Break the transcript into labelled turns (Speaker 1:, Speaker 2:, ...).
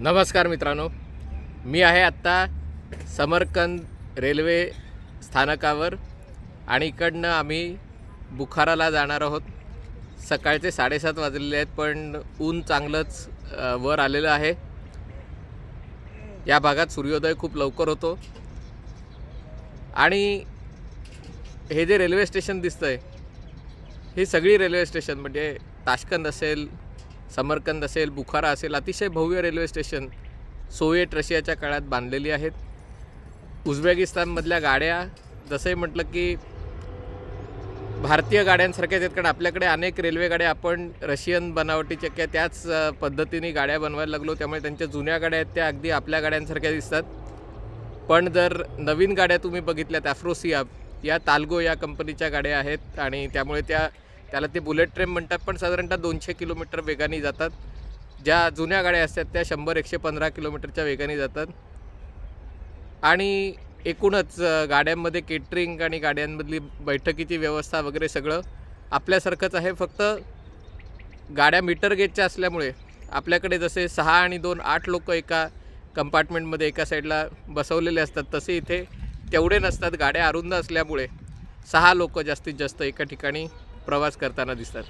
Speaker 1: नमस्कार मित्रांनो. मी आहे आत्ता समरकंद रेल्वे स्थानकावर आणि इकडनं आम्ही बुखाराला जाणार आहोत. सकाळचे साडेसात वाजलेले आहेत पण ऊन चांगलंच वर आलेलं आहे. या भागात सूर्योदय खूप लवकर होतो. आणि हे जे रेल्वे स्टेशन दिसतं आहे ही सगळी रेल्वे स्टेशन म्हणजे ताशकंद असेल समरकंद असेल बुखारा असेल अतिशय भव्य रेल्वे स्टेशन सोव्हिएट रशियाच्या काळात बांधलेली आहेत. उझबेकिस्तानमधल्या गाड्या जसंही म्हटलं की भारतीय गाड्यांसारख्याच आहेत कारण आपल्याकडे अनेक रेल्वे गाड्या आपण रशियन बनावटीच्या किंवा त्याच पद्धतीने गाड्या बनवायला लागलो त्यामुळे त्यांच्या जुन्या गाड्या आहेत त्या अगदी आपल्या गाड्यांसारख्या दिसतात. पण जर नवीन गाड्या तुम्ही बघितल्यात ॲफ्रोसिया या ताल्गो या कंपनीच्या गाड्या आहेत आणि त्यामुळे त्या त्याला ते बुलेट ट्रेन म्हणतात पण साधारणतः दोनशे किलोमीटर वेगाने जातात. ज्या जुन्या गाड्या असतात त्या शंभर एकशे पंधरा किलोमीटरच्या वेगाने जातात. आणि एकूणच गाड्यांमध्ये केटरिंग आणि गाड्यांमधली बैठकीची व्यवस्था वगैरे सगळं आपल्यासारखंच आहे. फक्त गाड्या मीटर गेजच्या असल्यामुळे आपल्याकडे जसे सहा आणि दोन आठ लोक एका कंपार्टमेंटमध्ये एका साईडला बसवलेले असतात तसे इथे तेवढे नसतात गाड्या अरुंद असल्यामुळे सहा लोक जास्तीत जास्त एका ठिकाणी प्रवास करताना दिसतात.